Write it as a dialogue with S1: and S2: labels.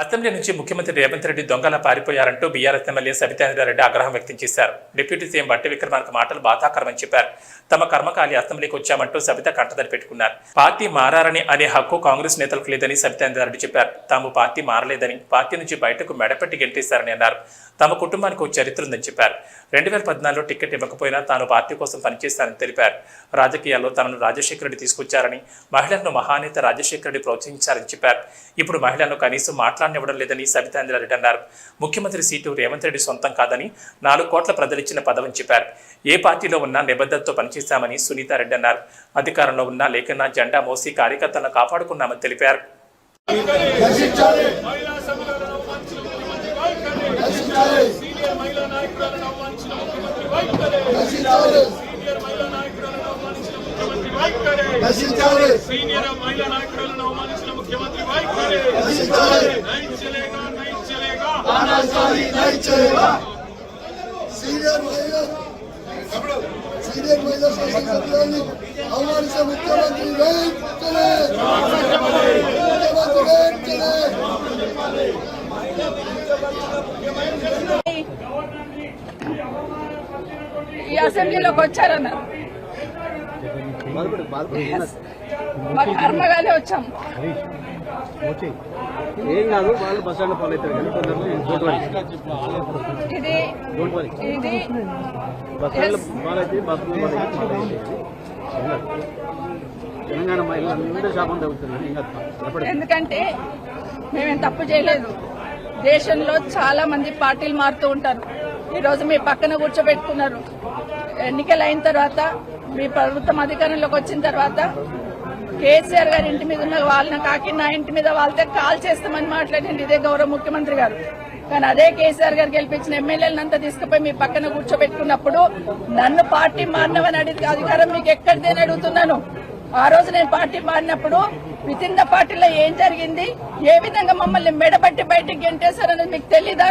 S1: Assembly నుంచి ముఖ్యమంత్రి రేవంత్ రెడ్డి దొంగలా పారిపోయారంటూ బీఆర్ఎస్ ఎమ్మెల్యే సబితారెడ్డి ఆగ్రహం వ్యక్తం చేశారు. డిప్యూటీ సీఎం బట్టి విక్రమార్క మాటలు బాధాకరమని చెప్పారు. తమ కర్మకాలి అసెంబ్లీకి వచ్చామంటూ సబిత కంటదరి పెట్టుకున్నారు. పార్టీ మారారని అనే హక్కు కాంగ్రెస్ నేతలకు లేదని సబితారెడ్డి చెప్పారు. తాము పార్టీ మారలేదని పార్టీ నుంచి బయటకు మెడపెట్టి గెంటేశారని అన్నారు. తమ కుటుంబానికి ఒక చరిత్ర ఉందని చెప్పారు. రెండు వేల పద్నాలుగులో టికెట్ ఇవ్వకపోయినా తాను పార్టీ కోసం పనిచేస్తానని తెలిపారు. రాజకీయాల్లో తనను రాజశేఖర రెడ్డి తీసుకొచ్చారని మహిళలను మహానేత రాజశేఖర రెడ్డి ప్రోత్సహించారని చెప్పారు. ఇప్పుడు మహిళలను కనీసం మాట్లాడనివ్వడం లేదని సబితాంధ్రారెడ్డి అన్నారు. ముఖ్యమంత్రి సీటు రేవంత్ రెడ్డి సొంతం కాదని నాలుగు కోట్ల ప్రజలిచ్చిన పదవని చెప్పారు. ఏ పార్టీలో ఉన్నా నిబద్ధతతో పనిచేశామని సునీతారెడ్డి అన్నారు. అధికారంలో ఉన్నా లేకన్నా జెండా మోసి కార్యకర్తలను కాపాడుకున్నామని తెలిపారు.
S2: సీనియర్ మహిళా నాయకురాలను అవమానించిన ముఖ్యమంత్రి సీనియర్ మహిళా నాయకురాలను అవమానించిన ముఖ్యమంత్రి వైఖరి
S3: నశించాలి
S2: సీనియర్ మహిళా అవమానించిన ముఖ్యమంత్రి
S4: ఈ అసెంబ్లీలోకి వచ్చారన్నారు మా కర్మగానే వచ్చాం.
S5: ఏం కాదు వాళ్ళు బస్ స్టాండ్ ఫాలో అవుతారు కానీ కొందరు డోంట్ వరీ
S4: ఇది
S5: డోంట్ వరీ
S4: ఇది
S5: బస్ స్టాండ్ ఫాలో అయితే బస్ తెలంగాణ మహిళలు అందరూ శాపం తగ్గుతున్నారు
S4: ఎందుకంటే మేమేం తప్పు చేయలేదు. దేశంలో చాలా మంది పార్టీలు మారుతూ ఉంటారు. ఈ రోజు మీ పక్కన కూర్చోబెట్టుకున్నారు. ఎన్నికలు అయిన తర్వాత మీ ప్రభుత్వం అధికారంలోకి వచ్చిన తర్వాత కేసీఆర్ గారి ఇంటి మీద ఉన్న వాళ్ళని కాకి నా ఇంటి మీద వాళ్ళతో కాల్ చేస్తామని మాట్లాడింది ఇదే గౌరవ ముఖ్యమంత్రి గారు. కానీ అదే కేసీఆర్ గారు గెలిపించిన ఎమ్మెల్యేలంతా తీసుకుపోయి మీ పక్కన కూర్చోబెట్టుకున్నప్పుడు నన్ను పార్టీ మారినవని అడిగి అధికారం మీకు ఎక్కడిదేని అడుగుతున్నాను. ఆ రోజు నేను పార్టీ మారినప్పుడు విత్ ఇన్ ద పార్టీలో ఏం జరిగింది? ఏ విధంగా మమ్మల్ని మెడబట్టి బయటికి గెంటేశారనేది మీకు తెలీదా?